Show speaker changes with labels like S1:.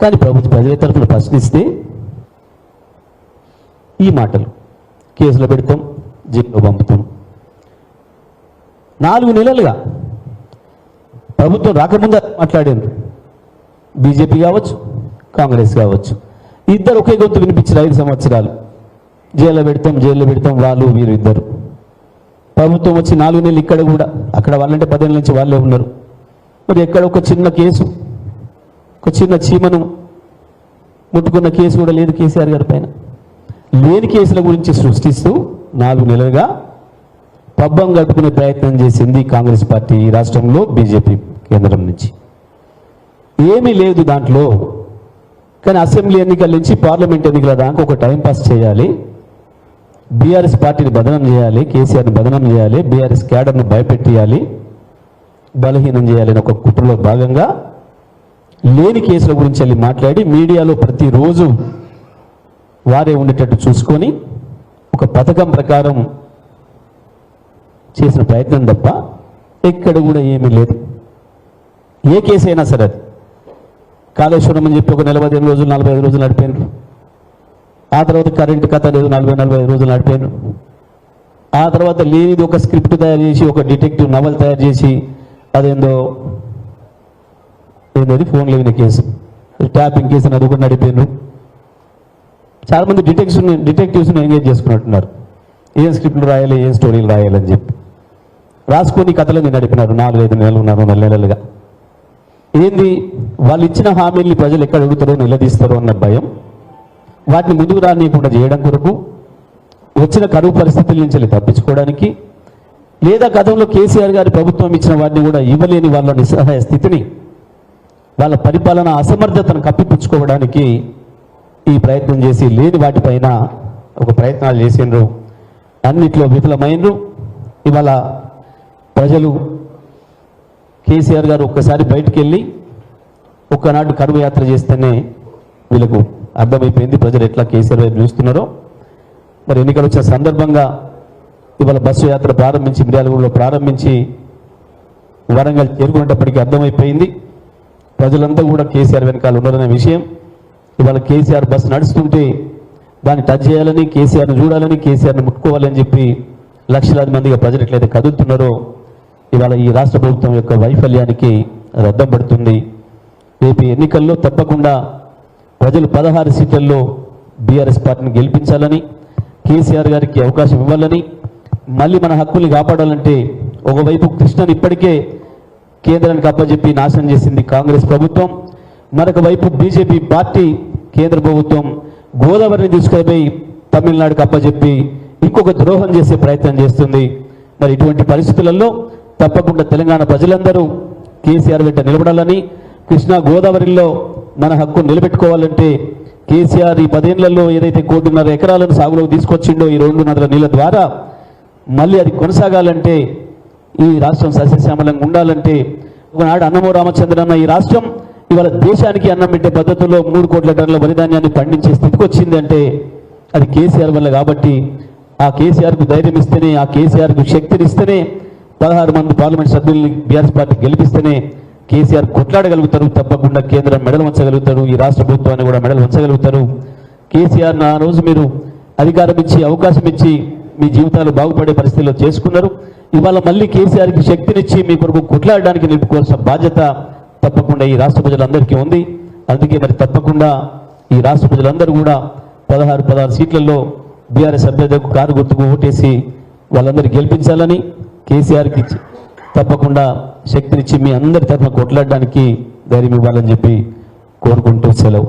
S1: కానీ ప్రభుత్వ ప్రజల తరఫున ప్రశ్నిస్తే ఈ మాటలు కేసులో పెడతాం జైల్లో పంపుతాం. నాలుగు నెలలుగా ప్రభుత్వం రాకముందు మాట్లాడారు బీజేపీ కావచ్చు కాంగ్రెస్ కావచ్చు. ఇద్దరు ఒకే గొంతు వినిపించారు ఐదు సంవత్సరాలు. జైల్లో పెడతాం జైల్లో పెడతాం వాళ్ళు వీరు ఇద్దరు. ప్రభుత్వం వచ్చి నాలుగు నెలలు ఇక్కడ కూడా అక్కడ వాళ్ళంటే పదేళ్ళ నుంచి వాళ్ళే ఉన్నారు. మరి ఎక్కడ ఒక చిన్న కేసు ఒక చిన్న చీమను ముట్టుకున్న కేసు కూడా లేదు కేసీఆర్ గారి పైన. లేని కేసుల గురించి సృష్టిస్తూ నాలుగు నెలలుగా పబ్బం గడుపుకునే ప్రయత్నం చేసింది కాంగ్రెస్ పార్టీ ఈ రాష్ట్రంలో బీజేపీ కేంద్రం నుంచి. ఏమీ లేదు దాంట్లో. కానీ అసెంబ్లీ ఎన్నికల నుంచి పార్లమెంట్ ఎన్నికల దాకా ఒక టైంపాస్ చేయాలి. బీఆర్ఎస్ పార్టీని బదనం చేయాలి కేసీఆర్ని బదనం చేయాలి బీఆర్ఎస్ క్యాడర్ను భయపెట్టియాలి బలహీనం చేయాలని ఒక కుట్రలో భాగంగా లేని కేసుల గురించి వెళ్ళి మాట్లాడి మీడియాలో ప్రతిరోజు వారే ఉండేటట్టు చూసుకొని ఒక పథకం ప్రకారం చేసిన ప్రయత్నం తప్ప ఎక్కడ కూడా ఏమీ లేదు. ఏ కేసు అయినా సరే అది. కాళేశ్వరం అని చెప్పి ఒక నలభై ఐదు రోజులు నలభై ఐదు రోజులు నడిపారు. ఆ తర్వాత కరెంటు కథ లేదు నలభై నలభై ఐదు రోజులు నడిపారు. ఆ తర్వాత లేనిది ఒక స్క్రిప్ట్ తయారు చేసి ఒక డిటెక్టివ్ నవల్ తయారు చేసి అదేందో ఏంటది? ఫోన్ లేని కేసు. ట్యాపింగ్ కేసు అని అది కూడా నడిపారు చాలామంది డిటెక్టివ్స్ని ఎంగేజ్ చేసుకున్నట్టున్నారు. ఏం స్క్రిప్ట్లు రాయాలి ఏం స్టోరీలు రాయాలని చెప్పి. రాసుకొని కథలని నడిపినారు. నాలుగైదు నెలలు నాలుగు నెల నెలలుగా. ఏంది? వాళ్ళు ఇచ్చిన హామీల్ని ప్రజలు ఎక్కడ అడుగుతారో నిలదీస్తారో అన్న భయం. వాటిని ముందుకు రానియకుండా చేయడం కొరకు వచ్చిన కరువు పరిస్థితుల నుంచి తప్పించుకోవడానికి లేదా గతంలో కేసీఆర్ గారి ప్రభుత్వం ఇచ్చిన వాటిని కూడా ఇవ్వలేని వాళ్ళ నిస్సహాయ స్థితిని వాళ్ళ పరిపాలన అసమర్థతను కప్పిపుచ్చుకోవడానికి ఈ ప్రయత్నం చేసి లేని వాటిపైన ఒక ప్రయత్నాలు చేసిండ్రు. అన్నిట్లో విఫలమైనరు ఇవాళ ప్రజలు కేసీఆర్ గారు ఒక్కసారి బయటికి వెళ్ళి ఒక్కనాడు కరువు యాత్ర చేస్తేనే వీళ్ళకు అర్థమైపోయింది ప్రజలు ఎట్లా కేసీఆర్ వైపు చూస్తున్నారో. మరి ఎన్నికలు వచ్చిన సందర్భంగా ఇవాళ బస్సు యాత్ర ప్రారంభించి మిర్యాలగూడలో ప్రారంభించి వరంగల్ చేరుకునేటప్పటికీ అర్థమైపోయింది. ప్రజలంతా కూడా కేసీఆర్ వెనకాల ఉన్నారనే విషయం. ఇవాళ కేసీఆర్ బస్సు నడుస్తుంటే దాన్ని టచ్ చేయాలని కేసీఆర్ను చూడాలని కేసీఆర్ని ముట్టుకోవాలని చెప్పి లక్షలాది మందిగా ప్రజలు ఎట్లయితే కదులుతున్నారో ఇవాళ ఈ రాష్ట్ర ప్రభుత్వం యొక్క వైఫల్యానికి రద్దం పడుతుంది. రేపు ఎన్నికల్లో తప్పకుండా ప్రజలు పదహారు సీట్లలో బీఆర్ఎస్ పార్టీని గెలిపించాలని కేసీఆర్ గారికి అవకాశం ఇవ్వాలని మళ్ళీ మన హక్కుల్ని కాపాడాలంటే ఒకవైపు కృష్ణని ఇప్పటికే కేంద్రానికి అప్పజెప్పి నాశనం చేసింది కాంగ్రెస్ ప్రభుత్వం. మరొక వైపు బీజేపీ పార్టీ కేంద్ర ప్రభుత్వం గోదావరిని తీసుకుపోయి తమిళనాడుకు అప్పజెప్పి ఇంకొక ద్రోహం చేసే ప్రయత్నం చేస్తుంది. మరి ఇటువంటి పరిస్థితులలో తప్పకుండా తెలంగాణ ప్రజలందరూ కేసీఆర్ వెంట నిలబడాలని కృష్ణా గోదావరిలో మన హక్కు నిలబెట్టుకోవాలంటే కేసీఆర్ ఈ పదేళ్ళలో ఏదైతే కోటిన్నర ఎకరాలను సాగులోకి తీసుకొచ్చిండో ఈ రెండు నదుల నీళ్ళ ద్వారా మళ్ళీ అది కొనసాగాలంటే ఈ రాష్ట్రం సస్యశ్యామలంగా ఉండాలంటే ఒకనాడు అన్నమో రామచంద్రన్న ఈ రాష్ట్రం ఇవాళ దేశానికి అన్నం పెట్టే పద్ధతిలో మూడు కోట్ల టన్నుల వరిధాన్యాన్ని పండించే స్థితికి వచ్చిందంటే అది కేసీఆర్ వల్ల కాబట్టి ఆ కేసీఆర్కు ధైర్యం ఇస్తేనే ఆ కేసీఆర్కు శక్తిని ఇస్తేనే పదహారు మంది పార్లమెంట్ సభ్యుల్ని బీఆర్ఎస్ పార్టీ గెలిపిస్తేనే కేసీఆర్ కొట్లాడగలుగుతారు తప్పకుండా కేంద్రం మెడలు వంచగలుగుతారు ఈ రాష్ట్ర ప్రభుత్వాన్ని కూడా మెడలు వంచగలుగుతారు. కేసీఆర్ ఆ రోజు మీరు అధికారం ఇచ్చి అవకాశం ఇచ్చి మీ జీవితాలు బాగుపడే పరిస్థితిలో చేసుకున్నారు. ఇవాళ మళ్ళీ కేసీఆర్కి శక్తినిచ్చి మీ కొరకు కొట్లాడడానికి నిలుపుకోవాల్సిన బాధ్యత తప్పకుండా ఈ రాష్ట్ర ప్రజలందరికీ ఉంది. అందుకే మరి తప్పకుండా ఈ రాష్ట్ర ప్రజలందరూ కూడా పదహారు పదహారు సీట్లలో బీఆర్ఎస్ అభ్యర్థులకు కారు గుర్తుకు ఓటేసి వాళ్ళందరూ గెలిపించాలని కేసీఆర్కి తప్పకుండా శక్తినిచ్చి మీ అందరి తరఫున కొట్లాడడానికి ధైర్యం ఇవ్వాలని చెప్పి కోరుకుంటూ సెలవు.